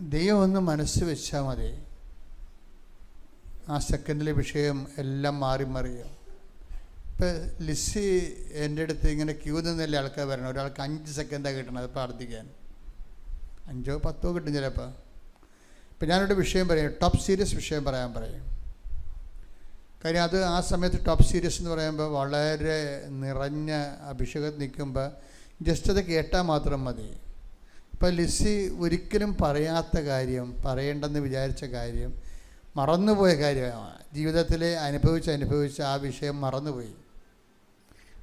ദൈവം ഒന്ന് മനസ്സ് വെച്ചാൽ മതി. ആ സെക്കൻഡിലെ വിഷയം എല്ലാം മാറി മറിയും ഇപ്പം ലിസി എന്റെ അടുത്ത് ഇങ്ങനെ ക്യൂ നിന്നല്ലേ ആൾക്കാർ വരണം. ഒരാൾക്ക് അഞ്ച് സെക്കൻഡാണ് കിട്ടണത് പ്രാർത്ഥിക്കാൻ. അഞ്ചോ പത്തോ കിട്ടും ചിലപ്പോൾ ഇപ്പം ഞാനൊരു വിഷയം പറയും ടോപ്പ് സീരിയസ് വിഷയം പറയാൻ പറയും. കാര്യം അത് ആ സമയത്ത് ടോപ്പ് സീരിയസ് എന്ന് പറയുമ്പോൾ വളരെ നിറഞ്ഞ അഭിഷേകം നിൽക്കുമ്പോൾ ജസ്റ്റ് അത് കേട്ടാൽ മാത്രം മതി. ഇപ്പം ലിസി ഒരിക്കലും പറയാത്ത കാര്യം പറയേണ്ടെന്ന് വിചാരിച്ച കാര്യം മറന്നുപോയ കാര്യമാണ്. ജീവിതത്തിൽ അനുഭവിച്ച് അനുഭവിച്ച് ആ വിഷയം മറന്നുപോയി.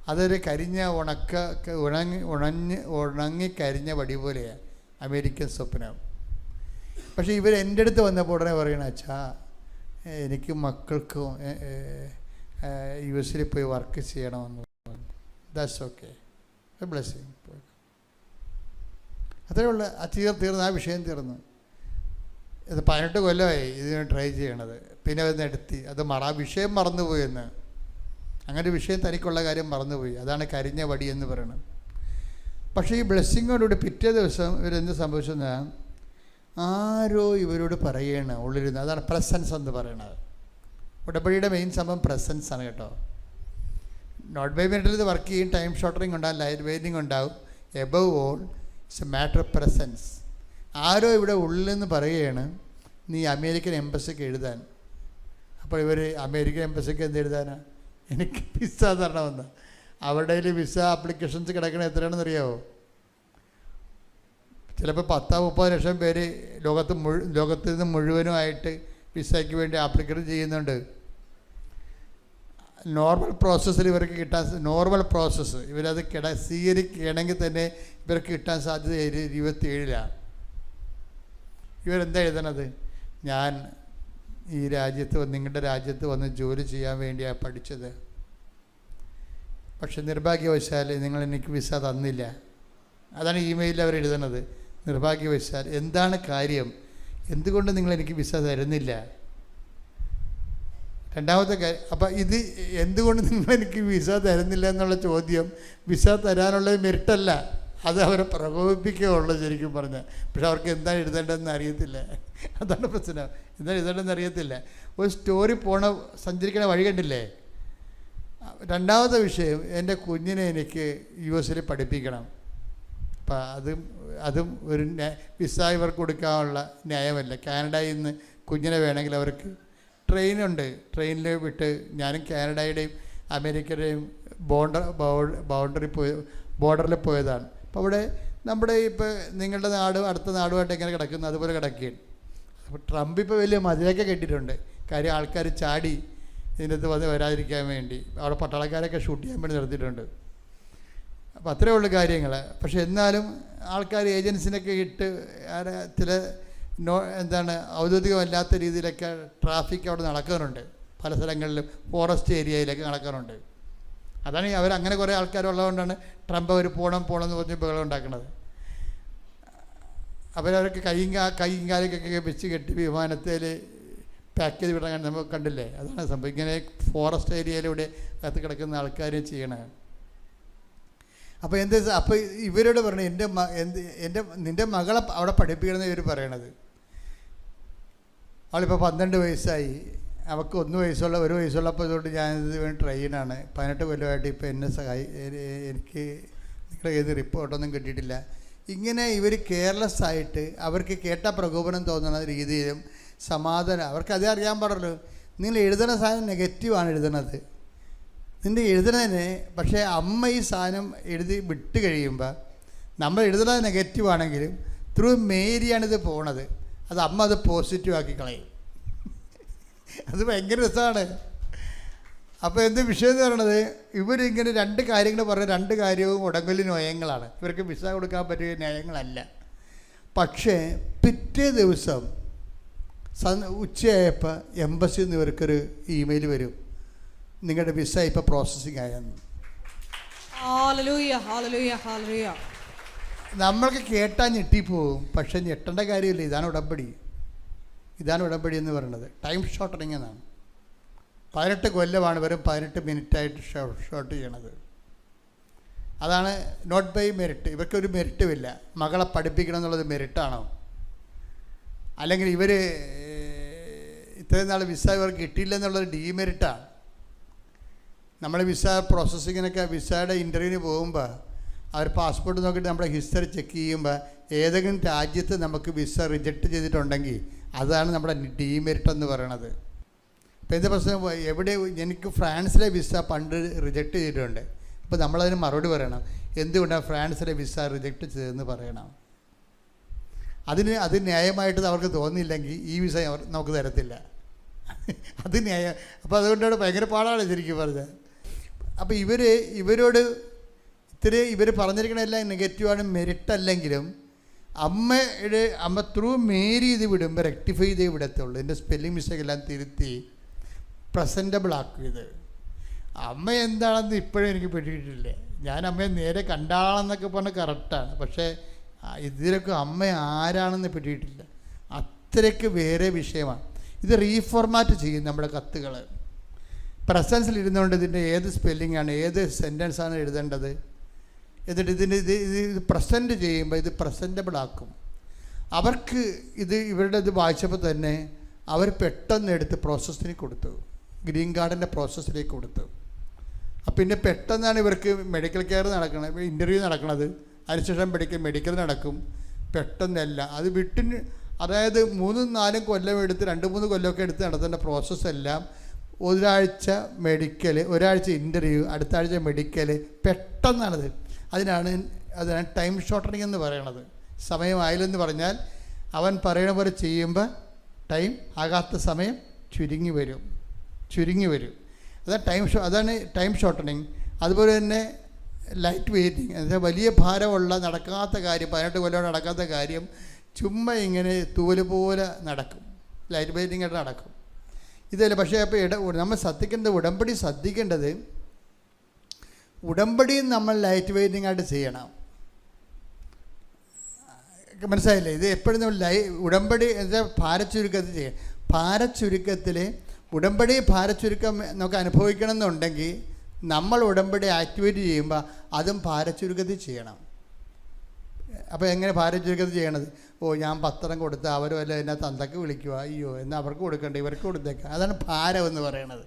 അതൊരു കരിഞ്ഞ ഉണക്ക ഉണങ്ങി ഉണഞ്ഞ് ഉണങ്ങി കരിഞ്ഞ വടി പോലെയാണ് അമേരിക്കൻ സ്വപ്നം. പക്ഷേ ഇവർ എന്റെ അടുത്ത് വന്നപ്പോൾ ഉടനെ പറയണ അച്ഛാ എനിക്ക് മക്കൾക്കും യു എസിൽ പോയി വർക്ക് ചെയ്യണമെന്ന് ദാറ്റ്സ് ഓക്കെ ബ്ലെസ്സിങ് അത്രേ ഉള്ളൂ. തീർ തീർന്ന് ആ വിഷയം തീർന്നു. ഇത് പതിനെട്ട് കൊല്ലമായി ഇതിന് ട്രൈ ചെയ്യണത്. പിന്നെ അത് എടുത്തി അത് മറ ആ വിഷയം മറന്നുപോയെന്ന് അങ്ങനെ വിഷയം തനിക്കുള്ള കാര്യം മറന്നുപോയി. അതാണ് കരിഞ്ഞ വടി എന്ന് പറയുന്നത് പക്ഷേ ഈ ബ്ലെസ്സിങ്ങോടുകൂടി പിറ്റേ ദിവസം ഇവരെന്ത് സംഭവിച്ചെന്നാൽ ആരോ ഇവരോട് പറയണ ഉള്ളിരുന്ന് അതാണ് പ്രസൻസ് എന്ന് പറയണത്. ഉടമ്പടിയുടെ മെയിൻ സംഭവം പ്രസൻസ് ആണ് കേട്ടോ. നോട്ട് ബൈ മിനിറ്റിൽ ഇത് വർക്ക് ചെയ്യും ടൈം ഷോർട്ടറിങ് ഉണ്ടാവും ലൈറ്റ് വെയിറ്റിംഗ് ഉണ്ടാവും. Above all it's a matter of presence ആരോ ഇവിടെ ഉള്ളിൽ നിന്ന് പറയുകയാണ് നീ അമേരിക്കൻ എംബസിക്ക് എഴുതാൻ. അപ്പോൾ ഇവർ അമേരിക്കൻ എംബസിക്ക് എന്ത് എഴുതാനാ? എനിക്ക് വിസ തരണമെന്ന് അവരുടെ കയ്യിൽ വിസ ആപ്ലിക്കേഷൻസ് കിടക്കണ എത്രയാണെന്ന് അറിയാമോ ചിലപ്പോൾ പത്താം മുപ്പത് ലക്ഷം പേര് ലോകത്ത് മുഴു ലോകത്ത് നിന്ന് മുഴുവനുമായിട്ട് വിസയ്ക്ക് വേണ്ടി ആപ്ലിക്കേഷൻ ചെയ്യുന്നുണ്ട്. നോർമൽ പ്രോസസ്സിൽ ഇവർക്ക് കിട്ടാൻ നോർമൽ പ്രോസസ്സ് ഇവരത് കിട സ്വീകരിക്കുകയാണെങ്കിൽ തന്നെ ഇവർക്ക് കിട്ടാൻ സാധ്യത ഇരുപത്തിയേഴിലാണ് ഇവരെന്താ എഴുതണത്? ഞാൻ ഈ രാജ്യത്ത് നിങ്ങളുടെ രാജ്യത്ത് വന്ന് ജോലി ചെയ്യാൻ വേണ്ടിയാണ് പഠിച്ചത്. പക്ഷെ നിർഭാഗ്യവശാൽ നിങ്ങൾ എനിക്ക് വിസ തന്നില്ല. അതാണ് ഇമെയിലിൽ അവർ എഴുതുന്നത് നിർഭാഗ്യവശാൽ എന്താണ് കാര്യം? എന്തുകൊണ്ട് നിങ്ങൾ എനിക്ക് വിസ തരുന്നില്ല? രണ്ടാമത്തെ കാര്യം അപ്പം ഇത് എന്തുകൊണ്ട് നിങ്ങൾ എനിക്ക് വിസ തരുന്നില്ല എന്നുള്ള ചോദ്യം? വിസ തരാനുള്ള മെരിട്ടല്ല അത് അവരെ പ്രകോപിപ്പിക്കുകയുള്ളൂ ശരിക്കും പറഞ്ഞാൽ. പക്ഷെ അവർക്ക് എന്താ എഴുതേണ്ടതെന്ന് അറിയത്തില്ല. അതാണ് പ്രശ്നം. എന്താ എഴുതേണ്ടതെന്ന് അറിയത്തില്ല. ഒരു സ്റ്റോറി പോണ സഞ്ചരിക്കണ വഴി കണ്ടില്ലേ? രണ്ടാമത്തെ വിഷയം എന്റെ കുഞ്ഞിനെ എനിക്ക് യു എസിൽ പഠിപ്പിക്കണം. അപ്പം അതും അതും ഒരു വിസ ഇവർക്ക് കൊടുക്കാനുള്ള ന്യായമല്ല. കാനഡയിൽ നിന്ന് കുഞ്ഞിനെ വേണമെങ്കിൽ അവർക്ക് ട്രെയിനുണ്ട്. ട്രെയിനിൽ വിട്ട് ഞാനും കാനഡയുടെയും അമേരിക്കയുടെയും ബോണ്ടർ ബൗണ്ടറി പോയ ബോർഡറിൽ പോയതാണ്. അപ്പോൾ അവിടെ നമ്മുടെ ഇപ്പോൾ നിങ്ങളുടെ നാട് അടുത്ത നാടുമായിട്ട് എങ്ങനെ കിടക്കുന്നു? അതുപോലെ കിടക്കുകയാണ്. അപ്പോൾ ട്രംപ് ഇപ്പോൾ വലിയ മതിലൊക്കെ കെട്ടിയിട്ടുണ്ട്. കാര്യം ആൾക്കാർ ചാടി ഇതിനകത്ത് വന്ന് വരാതിരിക്കാൻ വേണ്ടി. അവിടെ പട്ടാളക്കാരൊക്കെ ഷൂട്ട് ചെയ്യാൻ വേണ്ടി നിർത്തിയിട്ടുണ്ട്. അപ്പോൾ അത്രയേ ഉള്ളൂ കാര്യങ്ങൾ പക്ഷേ എന്നാലും ആൾക്കാർ ഏജൻസിനൊക്കെ ഇട്ട് ചില നോ എന്താണ് ഔദ്യോഗികമല്ലാത്ത രീതിയിലൊക്കെ ട്രാഫിക് അവിടെ നടക്കാറുണ്ട് പല സ്ഥലങ്ങളിലും ഫോറസ്റ്റ് ഏരിയയിലൊക്കെ നടക്കാറുണ്ട് അതാണ് അവർ അങ്ങനെ കുറേ ആൾക്കാരുള്ളതുകൊണ്ടാണ് ട്രംപ് അവർ പോണം പോകണം എന്ന് പറഞ്ഞ് ബഹളം ഉണ്ടാക്കുന്നത്. അവരവർക്ക് കൈയും കൈയും കാലൊക്കെ വെച്ച് കെട്ടി വിമാനത്തിൽ പാക്ക് ചെയ്ത് വിടാൻ നമുക്ക് കണ്ടില്ലേ? അതാണ് സംഭവം. ഇങ്ങനെ ഫോറസ്റ്റ് ഏരിയയിലൂടെ അകത്ത് കിടക്കുന്ന ആൾക്കാരും ചെയ്യണേ അപ്പോൾ എന്ത് അപ്പോൾ ഇവരോട് പറഞ്ഞു എന്റെ എന്റെ നിന്റെ മകളെ അവിടെ പഠിപ്പിക്കണമെന്ന് ഇവർ പറയണത്. അവളിപ്പോൾ പന്ത്രണ്ട് വയസ്സായി. അവൾക്ക് ഒന്ന് വയസ്സുള്ള ഒരു വയസ്സുള്ളപ്പോൾ ഇതുകൊണ്ട് ഞാനിത് വേണ്ടി ട്രെയിനാണ്. പതിനെട്ട് കൊല്ലമായിട്ട് ഇപ്പോൾ എന്നെ സഹായി എനിക്ക് നിങ്ങളുടെ ഏത് റിപ്പോർട്ടൊന്നും കിട്ടിയിട്ടില്ല. ഇങ്ങനെ ഇവർ കെയർലെസ് ആയിട്ട് അവർക്ക് കേട്ട പ്രകോപനം തോന്നുന്ന രീതിയിലും സമാധാനം അവർക്ക് അതേ അറിയാൻ പാടുള്ളൂ. നിങ്ങൾ എഴുതുന്ന സാധനം നെഗറ്റീവാണ് എഴുതുന്നത് നിന്റെ എഴുതുന്നതിന് പക്ഷേ അമ്മ ഈ സാധനം എഴുതി വിട്ട് കഴിയുമ്പോൾ നമ്മൾ എഴുതുന്നത് നെഗറ്റീവാണെങ്കിലും ത്രൂ മേരിയാണിത് പോണത്. അത് അമ്മ അത് പോസിറ്റീവ് ആക്കി കളയും. അത് ഭയങ്കര രസമാണ്. അപ്പോൾ എന്ത് വിഷയം എന്ന് പറയണത്? ഇവരിങ്ങനെ രണ്ട് കാര്യങ്ങൾ പറഞ്ഞ രണ്ട് കാര്യവും ഉടങ്കലി നയങ്ങളാണ്. ഇവർക്ക് വിസ കൊടുക്കാൻ പറ്റിയ നയങ്ങളല്ല. പക്ഷേ പിറ്റേ ദിവസം ഉച്ചയായപ്പോൾ എംബസിയിൽ നിന്ന് ഇവർക്കൊരു ഇമെയിൽ വരും. നിങ്ങളുടെ വിസ ഇപ്പോൾ പ്രോസസ്സിങ് ആയെന്ന്. നമ്മൾക്ക് കേട്ടാൽ ഞെട്ടിപ്പോവും. പക്ഷെ ഞെട്ടേണ്ട കാര്യമില്ല. ഇതാണ് ഉടമ്പടി. ഇതാണ് ഉടമ്പടി എന്ന് പറയുന്നത്. ടൈം ഷോർട്ടണിങ് എന്നാണ്. പതിനെട്ട് കൊല്ലമാണ് വെറും പതിനെട്ട് മിനിറ്റായിട്ട് ഷോർട്ട് ചെയ്യണത്. അതാണ് നോട്ട് ബൈ മെറിറ്റ് ഇവർക്കൊരു മെറിറ്റുമില്ല മകളെ പഠിപ്പിക്കണം എന്നുള്ളത് മെറിറ്റാണോ അല്ലെങ്കിൽ ഇവർ ഇത്രയും നാൾ വിസ ഇവർക്ക് കിട്ടിയില്ല എന്നുള്ളൊരു ഡീമെറിറ്റാണ് നമ്മൾ വിസ പ്രോസസ്സിങ്ങിനൊക്കെ വിസയുടെ ഇന്റർവ്യൂവിന് പോകുമ്പോൾ അവർ പാസ്പോർട്ട് നോക്കിയിട്ട് നമ്മുടെ ഹിസ്റ്ററി ചെക്ക് ചെയ്യുമ്പോൾ ഏതെങ്കിലും രാജ്യത്ത് നമുക്ക് വിസ റിജക്റ്റ് ചെയ്തിട്ടുണ്ടെങ്കിൽ അതാണ് നമ്മുടെ ഡീമെറിറ്റ് എന്ന് പറയണത്. ഇപ്പം എന്താ പ്രശ്നം? എവിടെ എനിക്ക് ഫ്രാൻസിലെ വിസ പണ്ട് റിജക്റ്റ് ചെയ്തിട്ടുണ്ട്. അപ്പോൾ നമ്മളതിന് മറുപടി പറയണം. എന്തുകൊണ്ടാണ് ഫ്രാൻസിലെ വിസ റിജക്റ്റ് ചെയ്തതെന്ന് പറയണം. അതിന് അത് ന്യായമായിട്ട് അവർക്ക് തോന്നിയില്ലെങ്കിൽ ഈ വിസ നമുക്ക് തരത്തില്ല. അത് ന്യായം. അപ്പോൾ അതുകൊണ്ടാണ് ഭയങ്കര പാടാണ് ശരിക്കും പറഞ്ഞത് അപ്പോൾ ഇവർ ഇവരോട് ഇത്രയും ഇവർ പറഞ്ഞിരിക്കണ എല്ലാം നെഗറ്റീവാണ് മെരിറ്റ് അല്ലെങ്കിലും അമ്മയുടെ അമ്മ ത്രൂ മേരി ഇത് വിടുമ്പോൾ റെക്ടിഫൈ ചെയ്തേ വിടത്തുള്ളൂ. എന്റെ സ്പെല്ലിംഗ് മിസ്റ്റേക്ക് എല്ലാം തിരുത്തി പ്രസന്റബിൾ ആക്കിയത്. അമ്മ എന്താണെന്ന് ഇപ്പോഴും എനിക്ക് പിടിയിട്ടില്ല ഞാൻ അമ്മയെ നേരെ കണ്ടാളെന്നൊക്കെ പറഞ്ഞാൽ കറക്റ്റാണ് പക്ഷേ ഇതിലൊക്കെ അമ്മ ആരാണെന്ന് പിടിയിട്ടില്ല അത്രയ്ക്ക് വേറെ വിഷയമാണ്. ഇത് റീഫോർമാറ്റ് ചെയ്യും നമ്മുടെ കത്തുകൾ പ്രസൻസിൽ ഇരുന്നുകൊണ്ട് ഇതിന്റെ ഏത് സ്പെല്ലിങ്ങാണ് ഏത് സെന്റൻസാണ് എഴുതേണ്ടത്? എന്നിട്ട് ഇതിന്റെ ഇത് ഇത് പ്രസന്റ് ചെയ്യുമ്പോൾ ഇത് പ്രസന്റബിൾ ആക്കും. അവർക്ക് ഇത് ഇവരുടെ ഇത് വായിച്ചപ്പോൾ തന്നെ അവർ പെട്ടെന്ന് എടുത്ത് പ്രോസസ്സിന് കൊടുത്തു. ഗ്രീൻ കാർഡിന്റെ പ്രോസസ്സിലേക്ക് കൊടുത്തു. പിന്നെ പെട്ടെന്നാണ് ഇവർക്ക് മെഡിക്കൽ കെയർ നടക്കുന്നത് ഇന്റർവ്യൂ നടക്കുന്നത് അതിനുശേഷം മെഡിക്കൽ മെഡിക്കൽ നടക്കും. പെട്ടെന്നല്ല. അത് വിട്ടിന് അതായത് മൂന്നും നാലും കൊല്ലം എടുത്ത് രണ്ട് മൂന്ന് കൊല്ലമൊക്കെ എടുത്ത് നടത്തേണ്ട പ്രോസസ്സെല്ലാം ഒരാഴ്ച മെഡിക്കൽ ഒരാഴ്ച ഇന്റർവ്യൂ അടുത്ത ആഴ്ച മെഡിക്കൽ പെട്ടെന്നാണത്. അതിനാണ് അതിനാണ് ടൈം ഷോർട്ടണിങ് എന്ന് പറയണത്. സമയമായില്ലെന്ന് പറഞ്ഞാൽ അവൻ പറയണ പോലെ ചെയ്യുമ്പോൾ ടൈം ആകാത്ത സമയം ചുരുങ്ങി വരും. ചുരുങ്ങി വരും. അതാണ് ടൈം ഷോ അതാണ് ടൈം ഷോർട്ടണിങ് അതുപോലെ തന്നെ ലൈറ്റ് വെയിറ്റിംഗ് എന്നുവെച്ചാൽ വലിയ ഭാരമുള്ള നടക്കാത്ത കാര്യം പതിനെട്ട് കൊല്ലം നടക്കാത്ത കാര്യം ചുമ്മാ ഇങ്ങനെ തൂവൽ പോലെ നടക്കും. ലൈറ്റ് വെയിറ്റിംഗ് ആയിട്ട് നടക്കും. ഇതല്ല പക്ഷേ അപ്പോൾ ഇട നമ്മൾ ശ്രദ്ധിക്കേണ്ടത് ഉടമ്പടി ശ്രദ്ധിക്കേണ്ടത് ഉടമ്പടിയും നമ്മൾ ലൈറ്റ് വെയിറ്റിംഗ് ആയിട്ട് ചെയ്യണം. മനസ്സിലായില്ലേ? ഇത് എപ്പോഴും നമ്മൾ ലൈ ഉടമ്പടി ഭാരച്ചുരുക്കത്തിൽ ചെയ്യണം. ഭാരച്ചുരുക്കത്തിൽ ഉടമ്പടി ഭാരച്ചുരുക്കം നമുക്ക് അനുഭവിക്കണം എന്നുണ്ടെങ്കിൽ നമ്മൾ ഉടമ്പടി ആക്ടിവേറ്റ് ചെയ്യുമ്പോൾ അതും ഭാരച്ചുരുക്കത്തിൽ ചെയ്യണം. അപ്പോൾ എങ്ങനെ ഭാരച്ചുരുക്കത്തിൽ ചെയ്യണത്? ഓ ഞാൻ പത്രം കൊടുത്ത് അവർ വല്ല എന്നെ തന്തക്ക് വിളിക്കുക അയ്യോ എന്നാൽ അവർക്ക് കൊടുക്കണ്ട? ഇവർക്ക് കൊടുത്തേക്കാം. അതാണ് ഭാരം എന്ന് പറയണത്.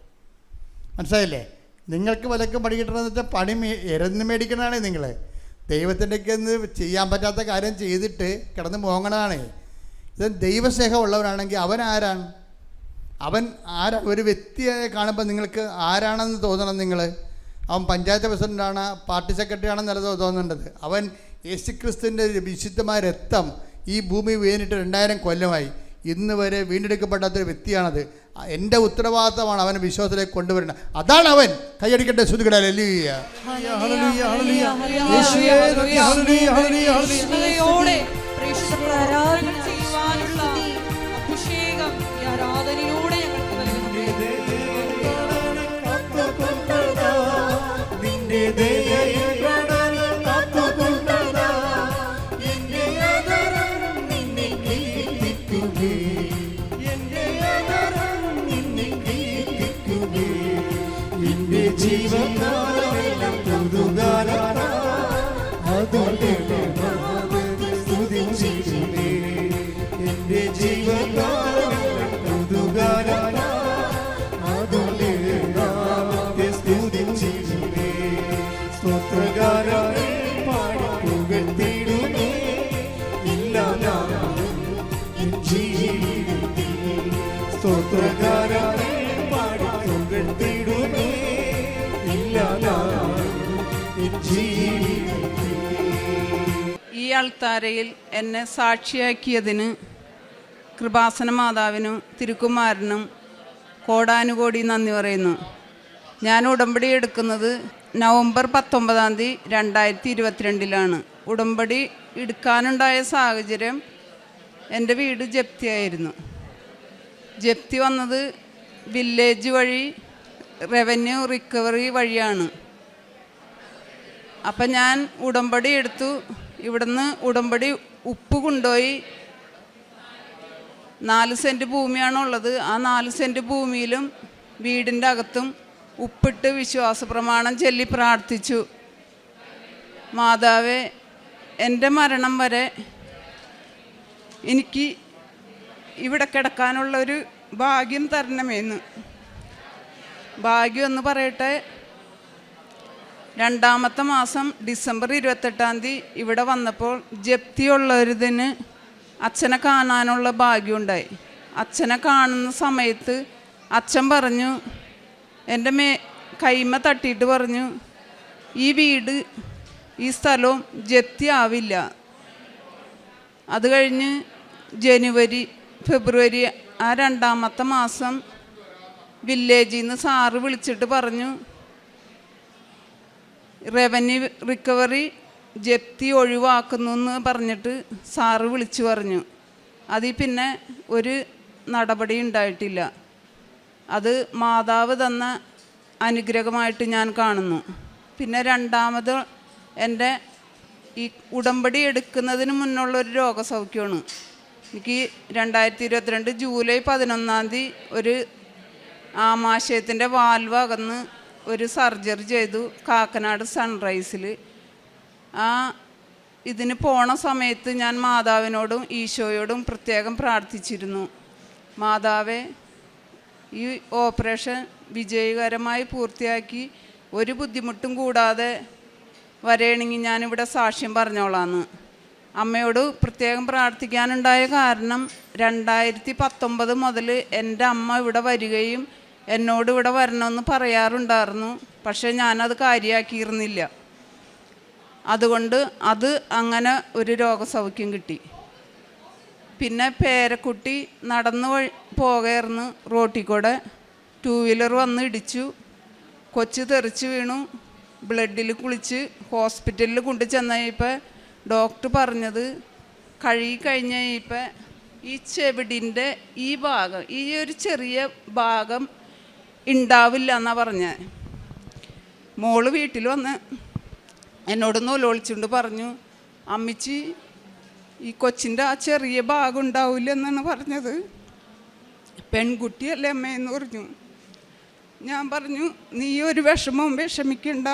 മനസ്സിലായില്ലേ? നിങ്ങൾക്ക് വിലക്കും പണി കിട്ടണമെന്ന് വെച്ചാൽ പണി എരന്ന് മേടിക്കണതാണ് നിങ്ങൾ ദൈവത്തിന്റെ ഒന്ന് ചെയ്യാൻ പറ്റാത്ത കാര്യം ചെയ്തിട്ട് കിടന്ന് മോങ്ങണതാണ്. ഇത് ദൈവസ്നേഹം ഉള്ളവരാണെങ്കിൽ അവൻ ആരാണ്? അവൻ ആരാ ഒരു വ്യക്തിയെ കാണുമ്പോൾ നിങ്ങൾക്ക് ആരാണെന്ന് തോന്നണം നിങ്ങൾ അവൻ പഞ്ചായത്ത് പ്രസിഡന്റാണ് പാർട്ടി സെക്രട്ടറി ആണെന്നല്ല തോന്നേണ്ടത്. അവൻ യേശുക്രിസ്തുവിന്റെ വിശുദ്ധമായ രക്തം ഈ ഭൂമി വീണിട്ട് രണ്ടായിരം കൊല്ലമായി. ഇന്ന് വരെ വീണ്ടെടുക്കപ്പെടാത്തൊരു വ്യക്തിയാണത്. എന്റെ ഉത്തരവാദിത്തമാണ് അവനെ വിശ്വാസത്തിലേക്ക് കൊണ്ടുവരുന്നത് അതാണ് അവൻ. കൈയടിക്കട്ടെ ശ്രുതികട. ലല്ലിയ അൾത്താരയിൽ എന്നെ സാക്ഷിയാക്കിയതിന് കൃപാസന മാതാവിനും തിരുക്കുമാരനും കോടാനുകോടി നന്ദി പറയുന്നു. ഞാൻ ഉടമ്പടി എടുക്കുന്നത് നവംബർ പത്തൊമ്പതാം തീയതി രണ്ടായിരത്തി ഇരുപത്തിരണ്ടിലാണ് ഉടമ്പടി എടുക്കാനുണ്ടായ സാഹചര്യം എന്റെ വീട് ജപ്തിയായിരുന്നു. ജപ്തി വന്നത് വില്ലേജ് വഴി റവന്യൂ റിക്കവറി വഴിയാണ്. അപ്പം ഞാൻ ഉടമ്പടി എടുത്തു. ഇവിടുന്ന് ഉടമ്പടി ഉപ്പ് കൊണ്ടുപോയി നാല് സെന്റ് ഭൂമിയാണുള്ളത് ആ നാല് സെന്റ് ഭൂമിയിലും വീടിന്റെ അകത്തും ഉപ്പിട്ട് വിശ്വാസ പ്രമാണം ചൊല്ലി പ്രാർത്ഥിച്ചു. മാതാവേ എന്റെ മരണം വരെ എനിക്ക് ഇവിടെ കിടക്കാനുള്ളൊരു ഭാഗ്യം തരണമേന്ന്. ഭാഗ്യം എന്ന് പറയട്ടെ രണ്ടാമത്തെ മാസം ഡിസംബർ ഇരുപത്തെട്ടാം തീയതി ഇവിടെ വന്നപ്പോൾ ജപ്തിയുള്ളൊരിതിന് അച്ഛനെ കാണാനുള്ള ഭാഗ്യമുണ്ടായി. അച്ഛനെ കാണുന്ന സമയത്ത് അച്ഛൻ പറഞ്ഞു എന്റെ മേ കൈമ തട്ടിയിട്ട് പറഞ്ഞു ഈ വീട് ഈ സ്ഥലവും ജപ്തി ആവില്ല. അത് കഴിഞ്ഞ് ജനുവരി ഫെബ്രുവരി ആ രണ്ടാമത്തെ മാസം വില്ലേജിൽ നിന്ന് സാറ് വിളിച്ചിട്ട് പറഞ്ഞു റവന്യൂ റിക്കവറി ജപ്തി ഒഴിവാക്കുന്നു എന്ന് പറഞ്ഞിട്ട് സാറ് വിളിച്ചു പറഞ്ഞു. അതിൽ പിന്നെ ഒരു നടപടി ഉണ്ടായിട്ടില്ല. അത് മാതാവ് തന്ന അനുഗ്രഹമായിട്ട് ഞാൻ കാണുന്നു. പിന്നെ രണ്ടാമത് എന്റെ ഈ ഉടമ്പടി എടുക്കുന്നതിന് മുന്നുള്ള ഒരു രോഗസൗഖ്യമാണ്. എനിക്ക് രണ്ടായിരത്തി ഇരുപത്തിരണ്ട് ജൂലൈ പതിനൊന്നാം തീയതി ഒരു ആമാശയത്തിന്റെ വാൽവ് അകന്ന് ഒരു സർജറി ചെയ്തു കാക്കനാട് സൺറൈസിൽ ആ ഇതിന് പോണ സമയത്ത് ഞാൻ മാതാവിനോടും ഈശോയോടും പ്രത്യേകം പ്രാർത്ഥിച്ചിരുന്നു. മാതാവെ ഈ ഓപ്പറേഷൻ വിജയകരമായി പൂർത്തിയാക്കി ഒരു ബുദ്ധിമുട്ടും കൂടാതെ വരണമെങ്കിൽ ഞാനിവിടെ സാക്ഷ്യം പറഞ്ഞോളാന്ന്. അമ്മയോട് പ്രത്യേകം പ്രാർത്ഥിക്കാനുണ്ടായ കാരണം രണ്ടായിരത്തി പത്തൊമ്പത് മുതൽ എന്റെ അമ്മ ഇവിടെ വരികയും എന്നോട് ഇവിടെ വരണമെന്ന് പറയാറുണ്ടായിരുന്നു. പക്ഷേ ഞാനത് കാര്യമാക്കിയിരുന്നില്ല അതുകൊണ്ട് അത് അങ്ങനെ ഒരു രോഗസൗഖ്യം കിട്ടി. പിന്നെ പേരക്കുട്ടി നടന്നു വഴി പോകയായിരുന്നു റോട്ടിൽ കൂടെ. ടൂ വീലർ വന്ന് ഇടിച്ചു. കൊച്ച് തെറിച്ച് വീണു. ബ്ലഡിൽ കുളിച്ച് ഹോസ്പിറ്റലിൽ കൊണ്ടു ചെന്നപ്പോൾ ഡോക്ടർ പറഞ്ഞത് കഴുകി കഴിഞ്ഞ് കഴിഞ്ഞപ്പോൾ ഈ ചെവിടിന്റെ ഈ ഭാഗം ഈ ഒരു ചെറിയ ഭാഗം ഉണ്ടാവില്ല എന്നാണ് പറഞ്ഞത് മോൾ വീട്ടിൽ വന്ന് എന്നോട് നൂലോളിച്ചുകൊണ്ട് പറഞ്ഞു അമ്മിച്ചി ഈ കൊച്ചിന്റെ ആ ചെറിയ ഭാഗം ഉണ്ടാവില്ല എന്നാണ് പറഞ്ഞത്. പെൺകുട്ടിയല്ലേ അമ്മയെന്ന് പറഞ്ഞു. ഞാൻ പറഞ്ഞു നീ ഒരു വിഷമവും വിഷമിക്കണ്ട.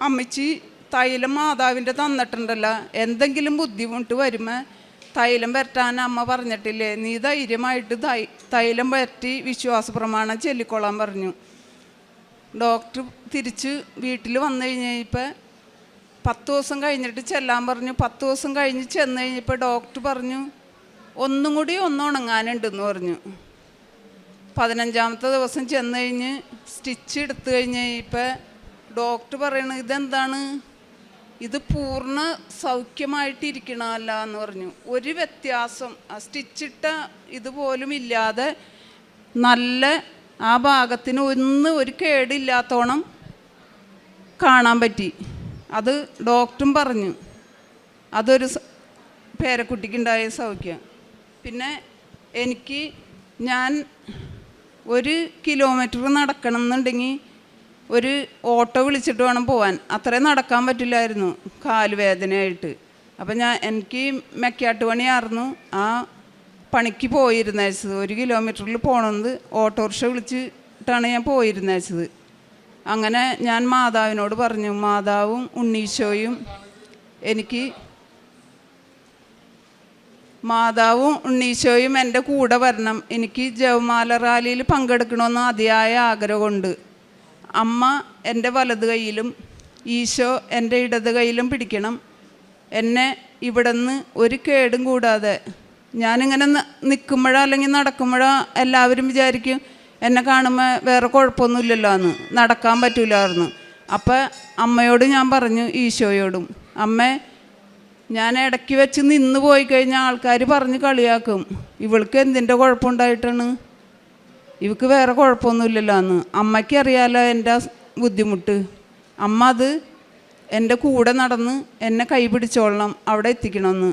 അമ്മച്ചി തൈലം മാതാവിന്റെ തന്നിട്ടുണ്ടല്ലോ. എന്തെങ്കിലും ബുദ്ധിമുട്ട് വരുമ്പോൾ തൈലം പരട്ടാൻ അമ്മ പറഞ്ഞിട്ടില്ലേ? നീ ധൈര്യമായിട്ട് തൈ തൈലം പരറ്റി വിശ്വാസ പ്രമാണം ചൊല്ലിക്കൊള്ളാൻ പറഞ്ഞു. ഡോക്ടർ തിരിച്ച് വീട്ടിൽ വന്നു കഴിഞ്ഞപ്പോൾ പത്ത് ദിവസം കഴിഞ്ഞിട്ട് ചെല്ലാൻ പറഞ്ഞു. പത്ത് ദിവസം കഴിഞ്ഞ് ചെന്ന് കഴിഞ്ഞപ്പോൾ ഡോക്ടർ പറഞ്ഞു ഒന്നും കൂടി ഒന്ന് ഉണങ്ങാനുണ്ടെന്ന് പറഞ്ഞു. പതിനഞ്ചാമത്തെ ദിവസം ചെന്ന് കഴിഞ്ഞ് സ്റ്റിച്ച് എടുത്തു കഴിഞ്ഞ് കഴിഞ്ഞപ്പോൾ ഡോക്ടർ പറയണത് ഇതെന്താണ്? ഇത് പൂർണ സൗഖ്യമായിട്ടിരിക്കണമല്ല എന്ന് പറഞ്ഞു. ഒരു വ്യത്യാസം ആ സ്റ്റിച്ചിട്ട ഇതുപോലും ഇല്ലാതെ നല്ല ആ ഭാഗത്തിന് ഒന്ന് ഒരു കേടില്ലാത്തോണം കാണാൻ പറ്റി. അത് ഡോക്ടറും പറഞ്ഞു. അതൊരു പേരക്കുട്ടിക്കുണ്ടായ സൗഖ്യം. പിന്നെ എനിക്ക് ഞാൻ ഒരു കിലോമീറ്റർ നടക്കണം എന്നുണ്ടെങ്കിൽ ഒരു ഓട്ടോ വിളിച്ചിട്ട് വേണം പോവാൻ. അത്രയും നടക്കാൻ പറ്റില്ലായിരുന്നു കാലുവേദനയായിട്ട് അപ്പം ഞാൻ എനിക്ക് മെക്കാട്ട് പണിയായിരുന്നു ആ പണിക്ക് പോയിരുന്നേച്ചത്. ഒരു കിലോമീറ്ററിൽ പോകണമെന്ന് ഓട്ടോറിക്ഷ വിളിച്ചിട്ടാണ് ഞാൻ പോയിരുന്നേച്ചത്. അങ്ങനെ ഞാൻ മാതാവിനോട് പറഞ്ഞു മാതാവും ഉണ്ണീശോയും എനിക്ക് മാതാവും ഉണ്ണീശോയും എന്റെ കൂടെ വരണം. എനിക്ക് ജവമാല റാലിയിൽ പങ്കെടുക്കണമെന്ന് അതിയായ ആഗ്രഹമുണ്ട്. അമ്മ എന്റെ വലത് കൈയിലും ഈശോ എന്റെ ഇടത് കൈയിലും പിടിക്കണം. എന്നെ ഇവിടുന്ന് ഒരു കേടും കൂടാതെ ഞാനിങ്ങനെ നിൽക്കുമ്പോഴോ അല്ലെങ്കിൽ നടക്കുമ്പോഴോ എല്ലാവരും വിചാരിക്കും എന്നെ കാണുമ്പോൾ വേറെ കുഴപ്പമൊന്നുമില്ലല്ലോ എന്ന്. നടക്കാൻ പറ്റൂലായിരുന്നു. അപ്പോൾ അമ്മയോട് ഞാൻ പറഞ്ഞു ഈശോയോടും അമ്മേ ഞാൻ ഇടയ്ക്ക് വെച്ച് നിന്ന് പോയി കഴിഞ്ഞാൽ ആൾക്കാർ പറഞ്ഞ് കളിയാക്കും. ഇവൾക്ക് എന്തിന്റെ കുഴപ്പമുണ്ടായിട്ടാണ് ഇവക്ക് വേറെ കുഴപ്പമൊന്നുമില്ലല്ലോ എന്ന് അമ്മയ്ക്ക് അറിയാലോ എന്റെ ബുദ്ധിമുട്ട്. അമ്മ അത് എന്റെ കൂടെ നടന്ന് എന്നെ കൈ പിടിച്ചോളണം അവിടെ എത്തിക്കണമെന്ന്.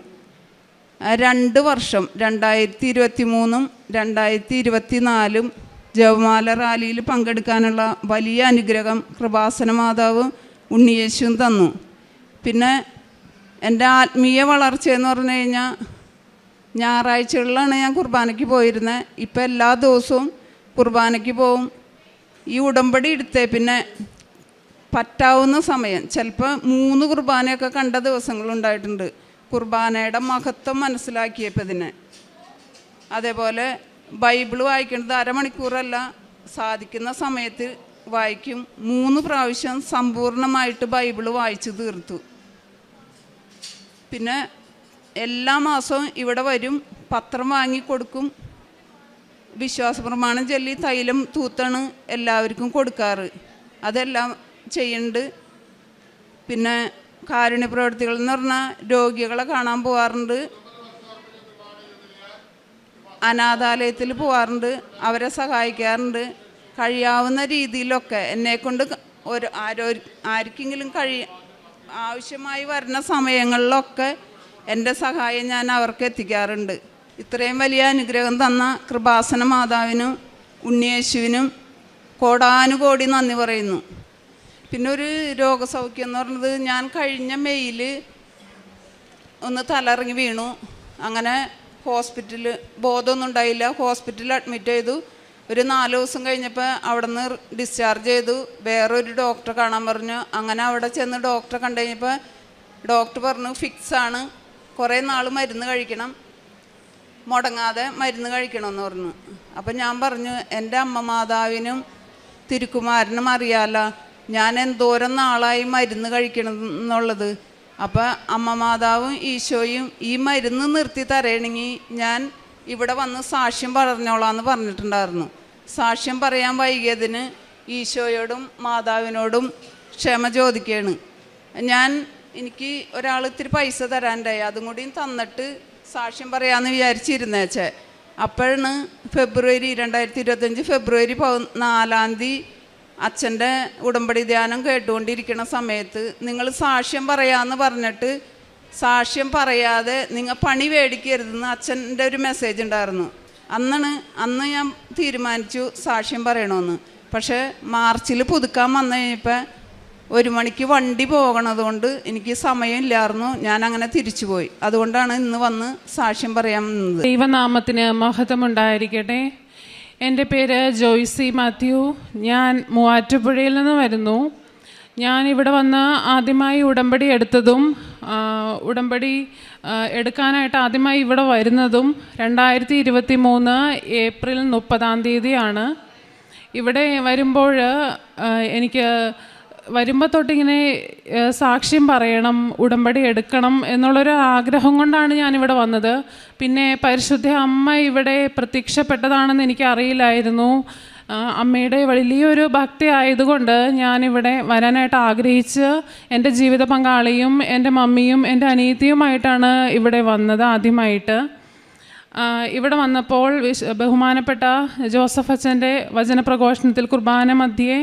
രണ്ട് വർഷം രണ്ടായിരത്തി ഇരുപത്തി മൂന്നും രണ്ടായിരത്തി ഇരുപത്തി നാലും ജവമാല റാലിയിൽ പങ്കെടുക്കാനുള്ള വലിയ അനുഗ്രഹം കൃപാസന മാതാവ് ഉണ്ണിയേശുവും തന്നു. പിന്നെ എന്റെ ആത്മീയ വളർച്ച എന്ന് പറഞ്ഞു കഴിഞ്ഞാൽ ഞായറാഴ്ചകളിലാണ് ഞാൻ കുർബാനയ്ക്ക് പോയിരുന്നത്. ഇപ്പം എല്ലാ ദിവസവും കുർബാനയ്ക്ക് പോവും. ഈ ഉടമ്പടി എടുത്തേ പിന്നെ പറ്റാവുന്ന സമയം. ചിലപ്പോൾ മൂന്ന് കുർബാനയൊക്കെ കണ്ട ദിവസങ്ങളുണ്ടായിട്ടുണ്ട്. കുർബാനയുടെ മഹത്വം മനസ്സിലാക്കിയപ്പോൾ ഇതിനെ. അതേപോലെ ബൈബിൾ വായിക്കുന്നത് അരമണിക്കൂറല്ല. സാധിക്കുന്ന സമയത്ത് വായിക്കും. മൂന്ന് പ്രാവശ്യം സമ്പൂർണമായിട്ട് ബൈബിൾ വായിച്ചു തീർത്തു. പിന്നെ എല്ലാ മാസവും ഇവിടെ വരും. പത്രം വാങ്ങി കൊടുക്കും. വിശ്വാസ പ്രമാണം ചൊല്ലി തൈലം തൂത്താണ് എല്ലാവർക്കും കൊടുക്കാറ്. അതെല്ലാം ചെയ്യുന്നുണ്ട് പിന്നെ കാരുണ്യ പ്രവർത്തികൾ എന്ന് പറഞ്ഞാൽ രോഗികളെ കാണാൻ പോവാറുണ്ട്. അനാഥാലയത്തിൽ പോവാറുണ്ട്. അവരെ സഹായിക്കാറുണ്ട്. കഴിയാവുന്ന രീതിയിലൊക്കെ എന്നെക്കൊണ്ട് ഒരു ആരോ ആർക്കെങ്കിലും കഴി ആവശ്യമായി വരുന്ന സമയങ്ങളിലൊക്കെ എന്റെ സഹായം ഞാൻ അവർക്ക് എത്തിക്കാറുണ്ട്. ഇത്രയും വലിയ അനുഗ്രഹം തന്ന കൃപാസന മാതാവിനും ഉണ്ണിയേശുവിനും കോടാനുകോടി നന്ദി പറയുന്നു. പിന്നെ ഒരു രോഗസൗഖ്യം എന്ന് പറഞ്ഞത് ഞാൻ കഴിഞ്ഞ മെയ്യിൽ ഒന്ന് തലയിറങ്ങി വീണു. അങ്ങനെ ഹോസ്പിറ്റലിൽ ബോധമൊന്നും ഉണ്ടായില്ല. ഹോസ്പിറ്റലിൽ അഡ്മിറ്റ് ചെയ്തു. ഒരു നാല് ദിവസം കഴിഞ്ഞപ്പോൾ അവിടെ നിന്ന് ഡിസ്ചാർജ് ചെയ്തു. വേറൊരു ഡോക്ടറെ കാണാൻ പറഞ്ഞു. അങ്ങനെ അവിടെ ചെന്ന് ഡോക്ടറെ കണ്ടു കഴിഞ്ഞപ്പോൾ ഡോക്ടർ പറഞ്ഞു ഫിക്സ് ആണ്. കുറേ നാൾ മരുന്ന് കഴിക്കണം. മുടങ്ങാതെ മരുന്ന് കഴിക്കണമെന്ന് പറഞ്ഞു. അപ്പം ഞാൻ പറഞ്ഞു എന്റെ അമ്മ മാതാവിനും തിരുക്കുമാരനും അറിയാലോ ഞാൻ എന്തോരം നാളായി മരുന്ന് കഴിക്കണം എന്നുള്ളത് അപ്പം അമ്മ മാതാവും ഈശോയും ഈ മരുന്ന് നിർത്തി തരണമെങ്കിൽ ഞാൻ ഇവിടെ വന്ന് സാക്ഷ്യം പറഞ്ഞോളാന്ന് പറഞ്ഞിട്ടുണ്ടായിരുന്നു. സാക്ഷ്യം പറയാൻ വൈകിയതിന് ഈശോയോടും മാതാവിനോടും ക്ഷമ ചോദിക്കുകയാണ്. ഞാൻ എനിക്ക് ഒരാൾ ഇത്തിരി പൈസ തരാനുണ്ടായി അതും കൂടിയും തന്നിട്ട് സാക്ഷ്യം പറയാമെന്ന് വിചാരിച്ചിരുന്നേച്ചേ അപ്പോഴാണ് ഫെബ്രുവരി രണ്ടായിരത്തി ഇരുപത്തഞ്ച് ഫെബ്രുവരി നാലാം തീയതി അച്ഛന്റെ ഉടമ്പടി ധ്യാനം കേട്ടുകൊണ്ടിരിക്കുന്ന സമയത്ത് നിങ്ങൾ സാക്ഷ്യം പറയാമെന്ന് പറഞ്ഞിട്ട് സാക്ഷ്യം പറയാതെ നിങ്ങൾ പണി മേടിക്കരുതെന്ന് അച്ഛന്റെ ഒരു മെസ്സേജ് ഉണ്ടായിരുന്നു. അന്നാണ് അന്ന് ഞാൻ തീരുമാനിച്ചു സാക്ഷ്യം പറയണമെന്ന് പക്ഷേ മാർച്ചിൽ പുതുക്കാൻ വന്നു കഴിഞ്ഞപ്പോൾ ഒരു മണിക്ക് വണ്ടി പോകണത് കൊണ്ട് എനിക്ക് സമയമില്ലായിരുന്നു. ഞാൻ അങ്ങനെ തിരിച്ചു പോയി. അതുകൊണ്ടാണ് ഇന്ന് വന്ന് സാക്ഷ്യം പറയാൻ നിന്നത്. ദൈവനാമത്തിന് മഹത്വമുണ്ടായിരിക്കട്ടെ. എന്റെ പേര് ജോയ്സി മാത്യു. ഞാൻ മൂവാറ്റുപുഴയിൽ നിന്ന് വരുന്നു. ഞാൻ ഇവിടെ വന്ന് ആദ്യമായി ഉടമ്പടി എടുത്തതും ഉടമ്പടി എടുക്കാനായിട്ട് ആദ്യമായി ഇവിടെ വരുന്നതും രണ്ടായിരത്തി ഇരുപത്തി മൂന്ന് ഏപ്രിൽ മുപ്പതാം തീയതിയാണ്. ഇവിടെ വരുമ്പോൾ എനിക്ക് വരുമ്പോൾ തൊട്ടിങ്ങനെ സാക്ഷ്യം പറയണം ഉടമ്പടി എടുക്കണം എന്നുള്ളൊരു ആഗ്രഹം കൊണ്ടാണ് ഞാനിവിടെ വന്നത്. പിന്നെ പരിശുദ്ധ അമ്മ ഇവിടെ പ്രത്യക്ഷപ്പെട്ടതാണെന്ന് എനിക്ക് അറിയില്ലായിരുന്നു അമ്മയുടെ വലിയൊരു ഭക്തി ആയതുകൊണ്ട് ഞാനിവിടെ വരാനായിട്ട് ആഗ്രഹിച്ച് എന്റെ ജീവിത പങ്കാളിയും എന്റെ മമ്മിയും എന്റെ അനിയത്തിയുമായിട്ടാണ് ഇവിടെ വന്നത് ആദ്യമായിട്ട്. ഇവിടെ വന്നപ്പോൾ വിശ് ബഹുമാനപ്പെട്ട ജോസഫ് അച്ഛന്റെ വചനപ്രഘോഷണത്തിൽ കുർബാന മധ്യേ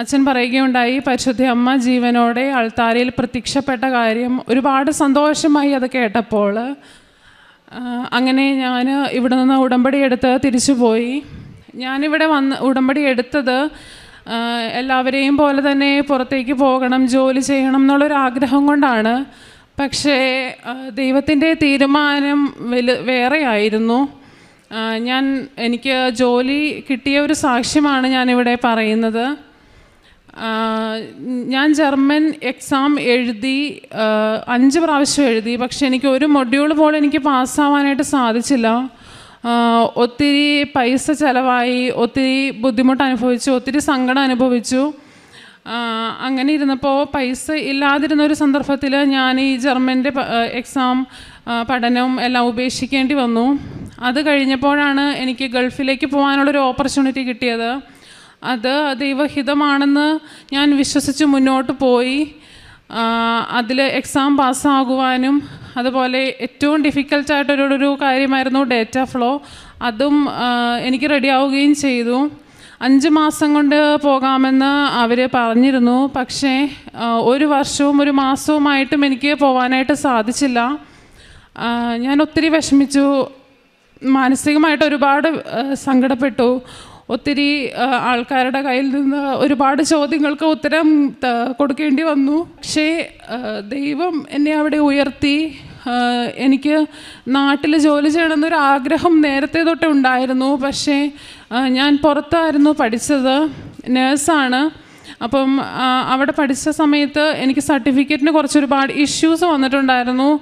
അച്ഛൻ പറയുകയുണ്ടായി പരിശുദ്ധ അമ്മ ജീവനോടെ അൾത്താരയിൽ പ്രത്യക്ഷപ്പെട്ട കാര്യം ഒരുപാട് സന്തോഷമായി അത് കേട്ടപ്പോൾ അങ്ങനെ ഞാൻ ഇവിടെ നിന്ന് ഉടമ്പടി എടുത്ത് തിരിച്ചുപോയി. ഞാനിവിടെ വന്ന് ഉടമ്പടി എടുത്തത് എല്ലാവരെയും പോലെ തന്നെ പുറത്തേക്ക് പോകണം ജോലി ചെയ്യണം എന്നുള്ളൊരു ആഗ്രഹം കൊണ്ടാണ്. പക്ഷേ ദൈവത്തിന്റെ തീരുമാനം വലു വേറെയായിരുന്നു. ഞാൻ എനിക്ക് ജോലി കിട്ടിയ ഒരു സാക്ഷ്യമാണ് ഞാനിവിടെ പറയുന്നത്. ഞാൻ ജർമ്മൻ എക്സാം എഴുതി അഞ്ച് പ്രാവശ്യം എഴുതി പക്ഷേ എനിക്ക് ഒരു മൊഡ്യൂൾ പോലും എനിക്ക് പാസ്സാവാനായിട്ട് സാധിച്ചില്ല. ഒത്തിരി പൈസ ചിലവായി ഒത്തിരി ബുദ്ധിമുട്ട് അനുഭവിച്ചു ഒത്തിരി സങ്കടം അനുഭവിച്ചു. അങ്ങനെ ഇരുന്നപ്പോൾ പൈസ ഇല്ലാതിരുന്ന ഒരു സന്ദർഭത്തിൽ ഞാൻ ഈ ജർമ്മന്റെ എക്സാം പഠനവും എല്ലാം ഉപേക്ഷിക്കേണ്ടി വന്നു. അത് കഴിഞ്ഞപ്പോഴാണ് എനിക്ക് ഗൾഫിലേക്ക് പോകാനുള്ളൊരു ഓപ്പർച്യൂണിറ്റി കിട്ടിയത്. അത് ദൈവഹിതമാണെന്ന് ഞാൻ വിശ്വസിച്ച് മുന്നോട്ട് പോയി. അതിൽ എക്സാം പാസ്സാകുവാനും അതുപോലെ ഏറ്റവും ഡിഫിക്കൽട്ടായിട്ടൊരു ഒരു കാര്യമായിരുന്നു ഡേറ്റ ഫ്ലോ അതും എനിക്ക് റെഡിയാവുകയും ചെയ്തു. അഞ്ച് മാസം കൊണ്ട് പോകാമെന്ന് അവർ പറഞ്ഞിരുന്നു. പക്ഷേ ഒരു വർഷവും ഒരു മാസവുമായിട്ടും എനിക്ക് പോകാനായിട്ട് സാധിച്ചില്ല. ഞാൻ ഒത്തിരി വിഷമിച്ചു. മാനസികമായിട്ട് ഒരുപാട് സങ്കടപ്പെട്ടു. ഒത്തിരി ആൾക്കാരുടെ കയ്യിൽ നിന്ന് ഒരുപാട് ചോദ്യങ്ങൾക്ക് ഉത്തരം കൊടുക്കേണ്ടി വന്നു. പക്ഷേ ദൈവം എന്നെ അവിടെ ഉയർത്തി. എനിക്ക് നാട്ടിൽ ജോലി ചെയ്യണമെന്നൊരു ആഗ്രഹം നേരത്തെ തൊട്ട് ഉണ്ടായിരുന്നു. പക്ഷേ ഞാൻ പുറത്തായിരുന്നു പഠിച്ചത്. നേഴ്സാണ്. അപ്പം അവിടെ പഠിച്ച സമയത്ത് എനിക്ക് സർട്ടിഫിക്കറ്റിന് കുറച്ചൊരുപാട് ഇഷ്യൂസ് വന്നിട്ടുണ്ടായിരുന്നു.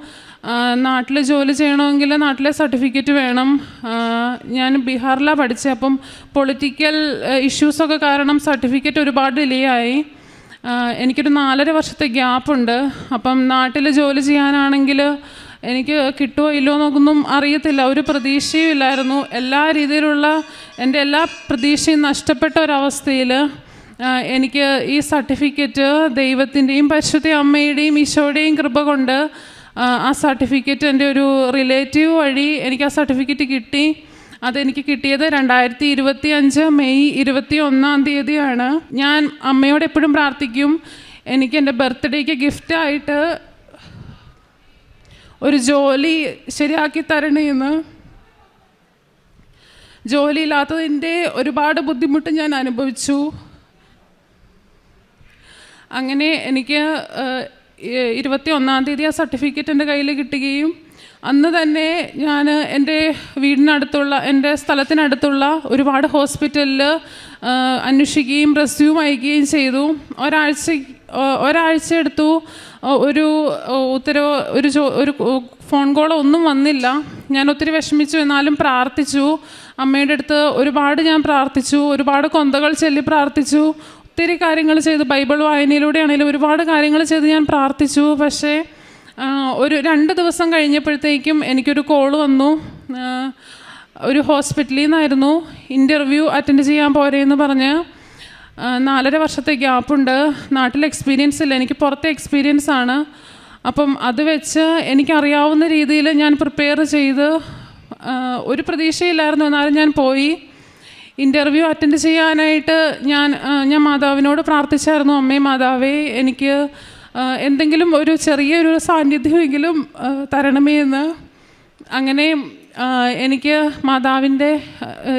നാട്ടിൽ ജോലി ചെയ്യണമെങ്കിൽ നാട്ടിലെ സർട്ടിഫിക്കറ്റ് വേണം. ഞാൻ ബീഹാറിലാണ് പഠിച്ചത് അപ്പം പൊളിറ്റിക്കൽ ഇഷ്യൂസൊക്കെ കാരണം സർട്ടിഫിക്കറ്റ് ഒരുപാട് ഡിലേ ആയി. എനിക്കൊരു നാലര വർഷത്തെ ഗ്യാപ്പുണ്ട്. അപ്പം നാട്ടിൽ ജോലി ചെയ്യാനാണെങ്കിൽ എനിക്ക് കിട്ടുമോ ഇല്ലയോ എന്നൊന്നും അറിയത്തില്ല. ഒരു പ്രതീക്ഷയും ഇല്ലായിരുന്നു. എല്ലാ രീതിയിലുള്ള എന്റെ എല്ലാ പ്രതീക്ഷയും നഷ്ടപ്പെട്ട ഒരവസ്ഥയിൽ എനിക്ക് ഈ സർട്ടിഫിക്കറ്റ് ദൈവത്തിന്റെയും പരിശുദ്ധ അമ്മയുടെയും ഈശോയുടെയും കൃപ കൊണ്ട് ആ, ആ സർട്ടിഫിക്കറ്റ് എന്റെ ഒരു റിലേറ്റീവ് വഴി എനിക്ക് ആ സർട്ടിഫിക്കറ്റ് കിട്ടി. അതെനിക്ക് കിട്ടിയത് രണ്ടായിരത്തി ഇരുപത്തി അഞ്ച് മെയ് ഇരുപത്തി ഒന്നാം തീയതിയാണ്. ഞാൻ അമ്മയോട് എപ്പോഴും പ്രാർത്ഥിക്കും എനിക്ക് എന്റെ ബർത്ത്ഡേക്ക് ഗിഫ്റ്റായിട്ട് ഒരു ജോലി ശരിയാക്കി തരണേന്ന് ജോലിയില്ലാത്തതിന്റെ ഒരുപാട് ബുദ്ധിമുട്ട് ഞാൻ അനുഭവിച്ചു. അങ്ങനെ എനിക്ക് ഇരുപത്തി ഒന്നാം തീയതി ആ സർട്ടിഫിക്കറ്റ് എന്റെ കയ്യിൽ കിട്ടുകയും അന്ന് തന്നെ ഞാൻ എന്റെ വീടിനടുത്തുള്ള എന്റെ സ്ഥലത്തിനടുത്തുള്ള ഒരുപാട് ഹോസ്പിറ്റലിൽ അന്വേഷിക്കുകയും റെസ്യൂം അയക്കുകയും ചെയ്തു. ഒരാഴ്ച ഒരാഴ്ച എടുത്തു. ഒരു ഉത്തരവ് ഒരു ചോ ഒരു ഫോൺ കോളോ ഒന്നും വന്നില്ല. ഞാൻ ഒത്തിരി വിഷമിച്ചു എന്നാലും പ്രാർത്ഥിച്ചു. അമ്മയുടെ അടുത്ത് ഒരുപാട് ഞാൻ പ്രാർത്ഥിച്ചു ഒരുപാട് കൊന്തകൾ ചൊല്ലി പ്രാർത്ഥിച്ചു. ഒത്തിരി കാര്യങ്ങൾ ചെയ്തു. ബൈബിൾ വായനയിലൂടെ ആണെങ്കിലും ഒരുപാട് കാര്യങ്ങൾ ചെയ്ത് ഞാൻ പ്രാർത്ഥിച്ചു. പക്ഷേ ഒരു രണ്ട് ദിവസം കഴിഞ്ഞപ്പോഴത്തേക്കും എനിക്കൊരു കോൾ വന്നു. ഒരു ഹോസ്പിറ്റലിൽ നിന്നായിരുന്നു ഇന്റർവ്യൂ അറ്റൻഡ് ചെയ്യാൻ പോരെയെന്ന് പറഞ്ഞ്. നാലര വർഷത്തെ ഗ്യാപ്പുണ്ട് നാട്ടിൽ എക്സ്പീരിയൻസ് ഇല്ല. എനിക്ക് പുറത്തെ എക്സ്പീരിയൻസ് ആണ്. അപ്പം അത് വെച്ച് എനിക്കറിയാവുന്ന രീതിയിൽ ഞാൻ പ്രിപ്പയർ ചെയ്ത് ഒരു പ്രതീക്ഷയില്ലായിരുന്നു. എന്നാലും ഞാൻ പോയി. ഇന്റർവ്യൂ അറ്റൻഡ് ചെയ്യാനായിട്ട് ഞാൻ ഞാൻ മാതാവിനോട് പ്രാർത്ഥിച്ചായിരുന്നു. അമ്മേ മാതാവേ എനിക്ക് എന്തെങ്കിലും ഒരു ചെറിയൊരു സാന്നിധ്യമെങ്കിലും തരണമേ എന്ന്. അങ്ങനെ എനിക്ക് മാതാവിന്റെ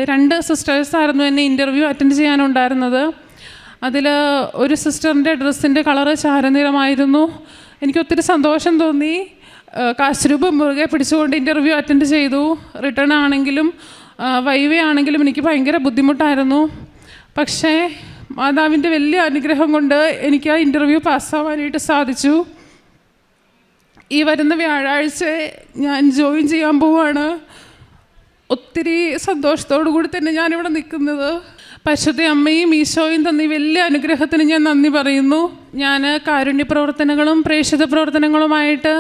രണ്ട് സിസ്റ്റേഴ്സായിരുന്നു എന്നെ ഇന്റർവ്യൂ അറ്റൻഡ് ചെയ്യാനുണ്ടായിരുന്നത്. അതിൽ ഒരു സിസ്റ്ററിന്റെ ഡ്രസ്സിന്റെ കളറ് ചാരനിറമായിരുന്നു എനിക്ക് ഒത്തിരി സന്തോഷം തോന്നി. കാശ്രൂപ് മുറുകെ പിടിച്ചുകൊണ്ട് ഇന്റർവ്യൂ അറ്റൻഡ് ചെയ്തു. റിട്ടേൺ ആണെങ്കിലും വൈവേ ആണെങ്കിലും എനിക്ക് ഭയങ്കര ബുദ്ധിമുട്ടായിരുന്നു. പക്ഷേ മാതാവിന്റെ വലിയ അനുഗ്രഹം കൊണ്ട് എനിക്ക് ആ ഇന്റർവ്യൂ പാസ്സാവാനായിട്ട് സാധിച്ചു. ഈ വരുന്ന വ്യാഴാഴ്ച ഞാൻ ജോയിൻ ചെയ്യാൻ പോവുകയാണ് ഒത്തിരി സന്തോഷത്തോടു കൂടി തന്നെ ഞാനിവിടെ നിൽക്കുന്നത്. പശുദ്ധ അമ്മയും ഈശോയും തന്ന ഈ വലിയ അനുഗ്രഹത്തിന് ഞാൻ നന്ദി പറയുന്നു. ഞാൻ കാരുണ്യ പ്രവർത്തനങ്ങളും പ്രേക്ഷിത പ്രവർത്തനങ്ങളുമായിട്ട്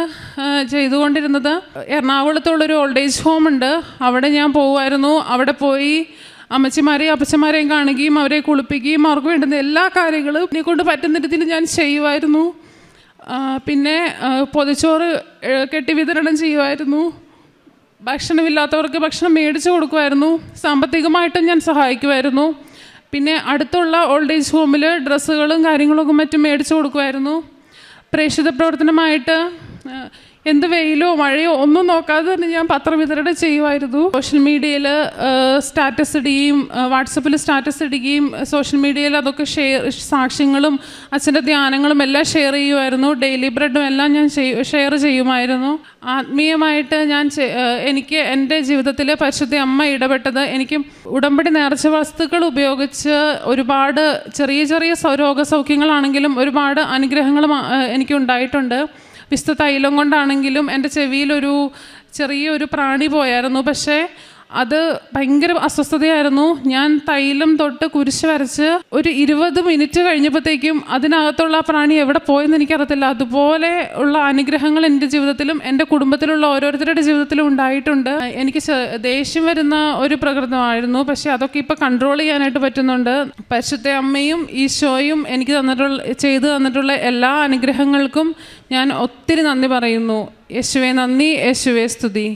ചെയ്തുകൊണ്ടിരുന്നത്. എറണാകുളത്തുള്ളൊരു ഓൾഡ് ഏജ് ഹോം ഉണ്ട്. അവിടെ ഞാൻ പോകുമായിരുന്നു അവിടെ പോയി അമ്മച്ചിമാരെയും അപ്പച്ചമാരെയും കാണുകയും അവരെ കുളിപ്പിക്കുകയും അവർക്ക് വേണ്ടുന്ന എല്ലാ കാര്യങ്ങളും എന്നെ കൊണ്ട് പറ്റുന്ന രീതിയിൽ ഞാൻ ചെയ്യുമായിരുന്നു. പിന്നെ പൊതിച്ചോറ് കെട്ടി വിതരണം ചെയ്യുമായിരുന്നു. ഭക്ഷണമില്ലാത്തവർക്ക് ഭക്ഷണം മേടിച്ചു കൊടുക്കുമായിരുന്നു. സാമ്പത്തികമായിട്ടും ഞാൻ സഹായിക്കുമായിരുന്നു. പിന്നെ അടുത്തുള്ള ഓൾഡ് ഏജ് ഹോമിൽ ഡ്രസ്സുകളും കാര്യങ്ങളൊക്കെ മറ്റും മേടിച്ചു കൊടുക്കുമായിരുന്നു. പ്രേക്ഷിത പ്രവർത്തനമായിട്ട് എന്ത് വെയിലോ മഴയോ ഒന്നും നോക്കാതെ തന്നെ ഞാൻ പത്രവിതരണ ചെയ്യുമായിരുന്നു. സോഷ്യൽ മീഡിയയിൽ സ്റ്റാറ്റസ് ഇടുകയും വാട്സപ്പിൽ സ്റ്റാറ്റസ് ഇടുകയും സോഷ്യൽ മീഡിയയിൽ അതൊക്കെ ഷെയർ സാക്ഷ്യങ്ങളും അച്ഛന്റെ ധ്യാനങ്ങളും എല്ലാം ഷെയർ ചെയ്യുമായിരുന്നു. ഡെയിലി ബ്രെഡും എല്ലാം ഞാൻ ഷെയർ ചെയ്യുമായിരുന്നു. ആത്മീയമായിട്ട് ഞാൻ എനിക്ക് എന്റെ ജീവിതത്തിൽ പരിശുദ്ധ അമ്മ ഇടപെട്ടത് എനിക്ക് ഉടമ്പടി നേർച്ച വസ്തുക്കൾ ഉപയോഗിച്ച് ഒരുപാട് ചെറിയ ചെറിയ രോഗസൗഖ്യങ്ങളാണെങ്കിലും ഒരുപാട് അനുഗ്രഹങ്ങളും എനിക്ക് ഉണ്ടായിട്ടുണ്ട്. വിശുദ്ധ തൈലം കൊണ്ടാണെങ്കിലും എന്റെ ചെവിയിലൊരു ചെറിയൊരു പ്രാണി പോയായിരുന്നു. പക്ഷേ അത് ഭയങ്കര അസ്വസ്ഥതയായിരുന്നു. ഞാൻ തൈലം തൊട്ട് കുരിശ് വരച്ച് ഒരു ഇരുപത് മിനിറ്റ് കഴിഞ്ഞപ്പോഴത്തേക്കും അതിനകത്തുള്ള ആ പ്രാണി എവിടെ പോയെന്ന് എനിക്കറിയത്തില്ല. അതുപോലെ ഉള്ള അനുഗ്രഹങ്ങൾ എന്റെ ജീവിതത്തിലും എന്റെ കുടുംബത്തിലുള്ള ഓരോരുത്തരുടെ ജീവിതത്തിലും ഉണ്ടായിട്ടുണ്ട്. എനിക്ക് ദേഷ്യം വരുന്ന ഒരു പ്രകൃതമായിരുന്നു. പക്ഷെ അതൊക്കെ ഇപ്പോൾ കൺട്രോൾ ചെയ്യാനായിട്ട് പറ്റുന്നുണ്ട്. പരിശുദ്ധ അമ്മയും ഈശോയും എനിക്ക് തന്നിട്ടുള്ള ചെയ്തു തന്നിട്ടുള്ള എല്ലാ അനുഗ്രഹങ്ങൾക്കും ഞാൻ ഒത്തിരി നന്ദി പറയുന്നു. യേശുവേ നന്ദി യേശുവേ സ്തുതി.